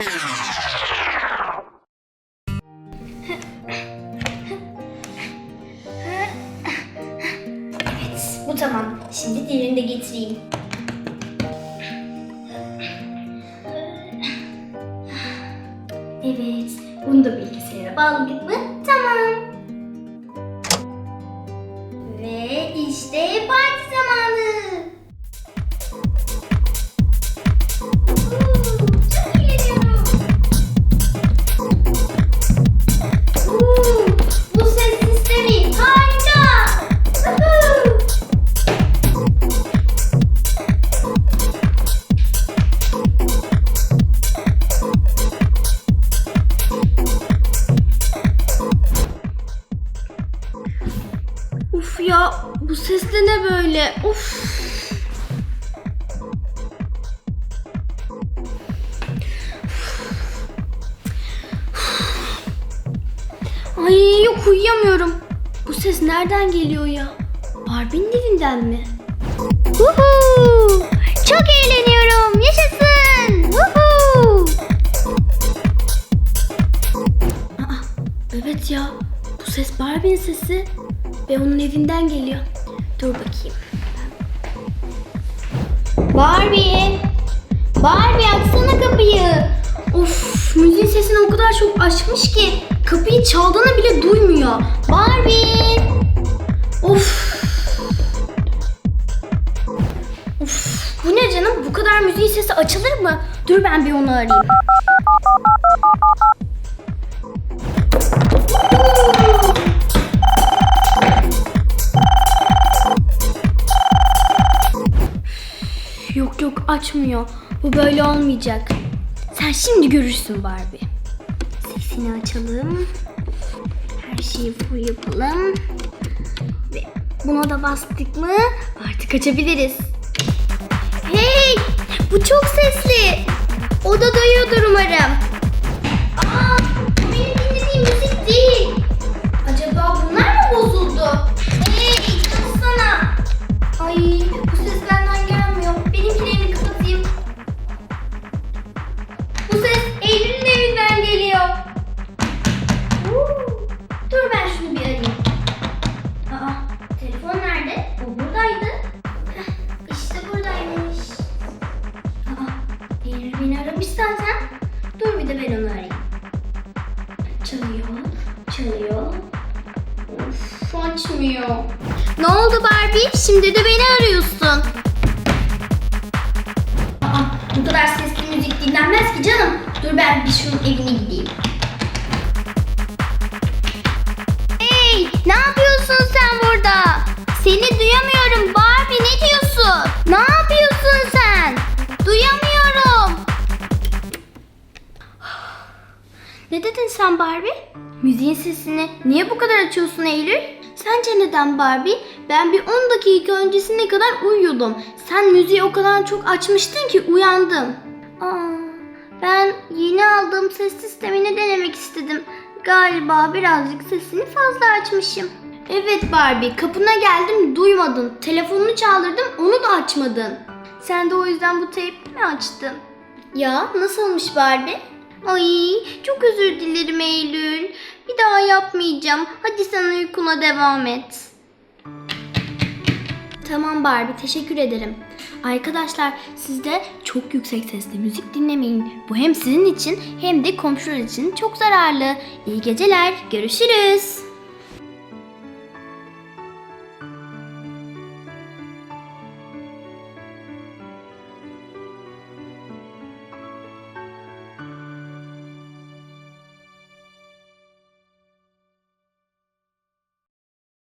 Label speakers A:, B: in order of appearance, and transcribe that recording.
A: Evet, bu tamam. Şimdi diğerini de getireyim. Evet, bunu da bilgisayara bağladık mı? Tamam. Ve işte bu ses
B: de ne böyle? Uf. Ay yok uyuyamıyorum. Bu ses nereden geliyor ya? Barbie'nin evinden mi?
A: Woohoo! Çok eğleniyorum. Yaşasın. Woohoo!
B: Aa, evet ya. Bu ses Barbie'nin sesi ve onun evinden geliyor. Dur bakayım.
A: Barbie. Barbie açsana kapıyı.
B: Of müziğin sesini o kadar çok açmış ki kapıyı çaldığını bile duymuyor.
A: Barbie.
B: Of. Of bu ne canım? Bu kadar müziğin sesi açılır mı? Dur ben bir onu arayayım. Açmıyor. Bu böyle olmayacak. Sen şimdi görürsün Barbie.
A: Sesini açalım. Her şeyi full yapalım. Ve buna da bastık mı artık açabiliriz. Hey! Bu çok sesli. O da duyuyordur umarım. Aa, Eylül beni aramış zaten. Dur bir de ben onu arayayım. Çalıyor, çalıyor. Of, açmıyor. Ne oldu Barbie? Şimdi de beni arıyorsun. Aa, bu kadar sesli müzik dinlenmez ki canım. Dur ben bir şunun evine gideyim. Hey, ne yapıyorsun sen burada?
B: Ne dedin sen Barbie? Müziğin sesini niye bu kadar açıyorsun Eylül? Sence neden Barbie? Ben bir 10 dakika öncesine kadar uyuyordum. Sen müziği o kadar çok açmıştın ki uyandım.
A: Aa, ben yeni aldığım ses sistemini denemek istedim. Galiba birazcık sesini fazla açmışım.
B: Evet Barbie, kapına geldim duymadın. Telefonunu çaldırdım onu da açmadın. Sen de o yüzden bu teypi mi açtın?
A: Ya nasılmış Barbie? Ay çok özür dilerim Eylül. Bir daha yapmayacağım. Hadi sen uykuna devam et.
B: Tamam Barbie, teşekkür ederim. Arkadaşlar siz de çok yüksek sesle müzik dinlemeyin. Bu hem sizin için hem de komşular için çok zararlı. İyi geceler, görüşürüz.